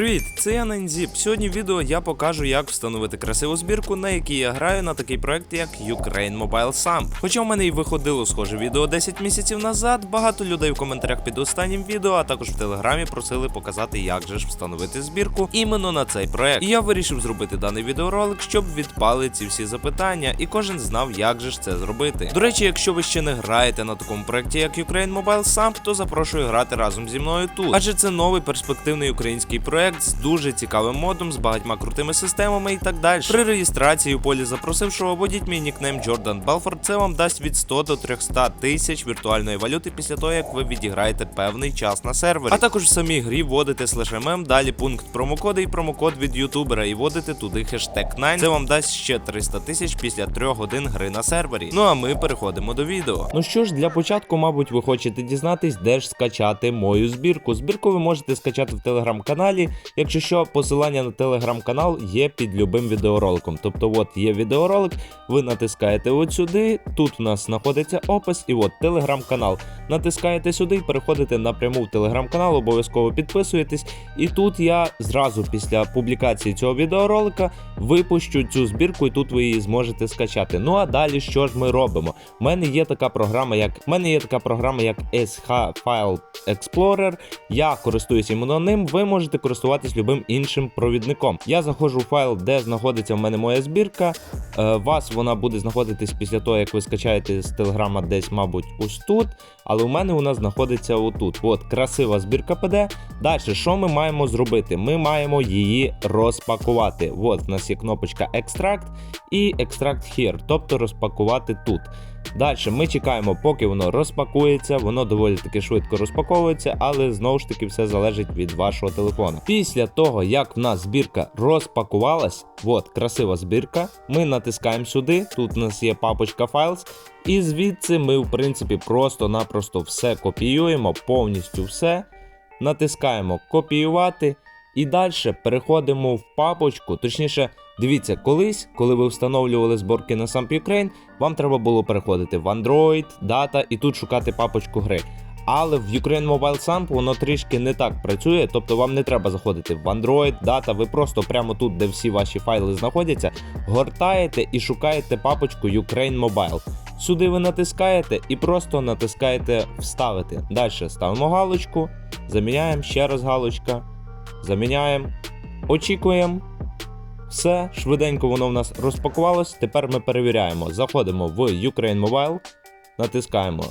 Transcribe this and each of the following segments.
Привіт, це я Нанзіп. Сьогодні в відео я покажу, як встановити красиву збірку, на якій я граю на такий проект, як Ukraine Mobile Samp. Хоча в мене і виходило схоже відео 10 місяців назад, багато людей в коментарях під останнім відео, а також в телеграмі просили показати, як же ж встановити збірку іменно на цей проект. І я вирішив зробити даний відеоролик, щоб відпали ці всі запитання, і кожен знав, як же ж це зробити. До речі, якщо ви ще не граєте на такому проекті, як Ukraine Mobile Samp, то запрошую грати разом зі мною тут. Адже це новий перспективний український проект з дуже цікавим модом, з багатьма крутими системами і так далі. При реєстрації у полі запросившого вводіть мій нікнейм Jordan Belfort. Це вам дасть від 100 до 300 тисяч віртуальної валюти після того, як ви відіграєте певний час на сервері. А також в самій грі вводите ММ, далі пункт промокоди і промокод від ютубера і вводите туди хештег 9. Це вам дасть ще 300 тисяч після 3 годин гри на сервері. Ну а ми переходимо до відео. Ну що ж, для початку, мабуть, ви хочете дізнатись, де ж скачати мою збірку. Збірку ви можете скачати в телеграм-каналі. Якщо що, посилання на телеграм-канал є під любим відеороликом. Тобто, от є відеоролик, ви натискаєте от сюди, тут у нас знаходиться опис, і от телеграм-канал. Натискаєте сюди переходите напряму в телеграм-канал, обов'язково підписуєтесь. І тут я зразу після публікації цього відеоролика випущу цю збірку, і тут ви її зможете скачати. Ну а далі що ж ми робимо? У мене є така програма, як в мене є така програма, як SH File Explorer. Я користуюся іменно ним. Ви можете користуватись любим іншим провідником. Я заходжу у файл, де знаходиться в мене моя збірка. Е, вас вона буде знаходитись після того, як ви скачаєте з телеграма десь, мабуть, ось тут. Але у мене вона знаходиться отут. От красива збірка PD. Далі, що ми маємо зробити? Ми маємо її розпакувати. От в нас є кнопочка Extract і Extract Here, тобто розпакувати тут. Далі ми чекаємо, поки воно розпакується, воно доволі таки швидко розпаковується, але знову ж таки все залежить від вашого телефону. Після того, як в нас збірка розпакувалась, от красива збірка, ми натискаємо сюди. Тут у нас є папочка Files, і звідси ми, в принципі, просто-напросто все копіюємо, повністю все. Натискаємо копіювати. І далі переходимо в папочку. Точніше, дивіться, колись, коли ви встановлювали зборки на Samp Ukraine, вам треба було переходити в Android, Data і тут шукати папочку гри. Але в Ukraine Mobile Samp воно трішки не так працює, тобто вам не треба заходити в Android, Data, ви просто прямо тут, де всі ваші файли знаходяться, гортаєте і шукаєте папочку Ukraine Mobile. Сюди ви натискаєте і просто натискаєте Вставити. Далі ставимо галочку, заміняємо ще раз галочка. Заміняємо, очікуємо. Все, швиденько воно в нас розпакувалось. Тепер ми перевіряємо. Заходимо в Ukraine Mobile, натискаємо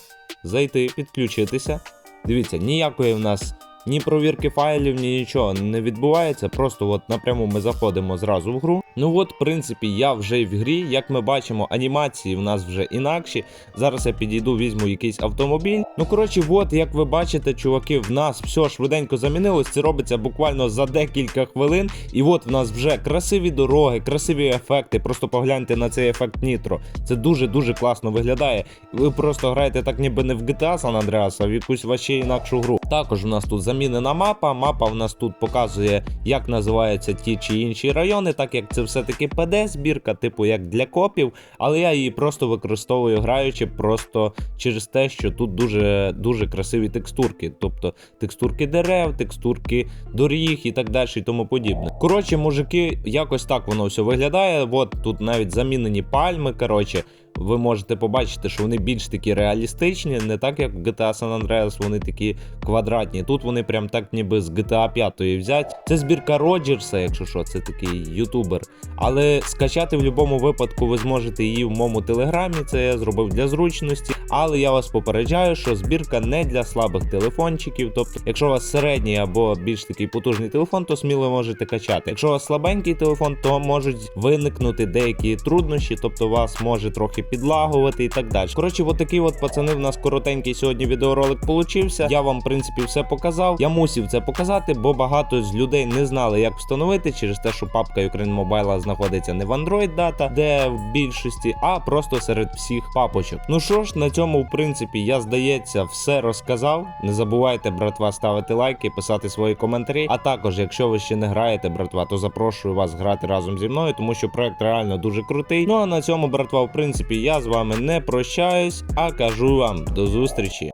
Зайти, підключитися. Дивіться, ніякої в нас ні провірки файлів, ні нічого не відбувається. Просто от напряму ми заходимо зразу в гру. Ну от, в принципі, я вже в грі. Як ми бачимо, анімації в нас вже інакші. Зараз я підійду, візьму якийсь автомобіль. Ну, коротше, от, як ви бачите, чуваки, в нас все швиденько замінилось. Це робиться буквально за декілька хвилин. І от в нас вже красиві дороги, красиві ефекти. Просто погляньте на цей ефект Нітро. Це дуже-дуже класно виглядає. Ви просто граєте так, ніби не в GTA San Andreas, а в якусь вообще інакшу гру. Також у нас тут замінена мапа. Мапа в нас тут показує, як називаються ті чи інші райони, так як це все-таки PD збірка, типу як для копів, але я її просто використовую граючи просто через те, що тут дуже дуже красиві текстурки, тобто текстурки дерев, текстурки доріг і так далі, і тому подібне. Коротше, мужики, якось так воно все виглядає. От тут навіть замінені пальми. Коротше, ви можете побачити, що вони більш такі реалістичні, не так як в GTA San Andreas, вони такі квадратні. Тут вони прям так ніби з GTA 5 взять. Це збірка Роджерса, якщо що, це такий ютубер. Але скачати в будь-якому випадку ви зможете її в моєму телеграмі. Це я зробив для зручності. Але я вас попереджаю, що збірка не для слабих телефончиків. Тобто, якщо у вас середній або більш такий потужний телефон, то сміло можете качати. Якщо у вас слабенький телефон, то можуть виникнути деякі труднощі, тобто вас може трохи підлагувати і так далі. Коротше, от такий от пацани в нас коротенький сьогодні відеоролик получився. Я вам, в принципі, все показав. Я мусив це показати, бо багато з людей не знали, як встановити через те, що папка Ukraine Mobile знаходиться не в Android Data, де в більшості, а просто серед всіх папочок. Ну що ж, на цьому, в принципі, я здається, все розказав. Не забувайте, братва, ставити лайки, писати свої коментарі. А також, якщо ви ще не граєте, братва, то запрошую вас грати разом зі мною, тому що проект реально дуже крутий. Ну а на цьому, братва, в принципі, я з вами не прощаюсь, а кажу вам до зустрічі.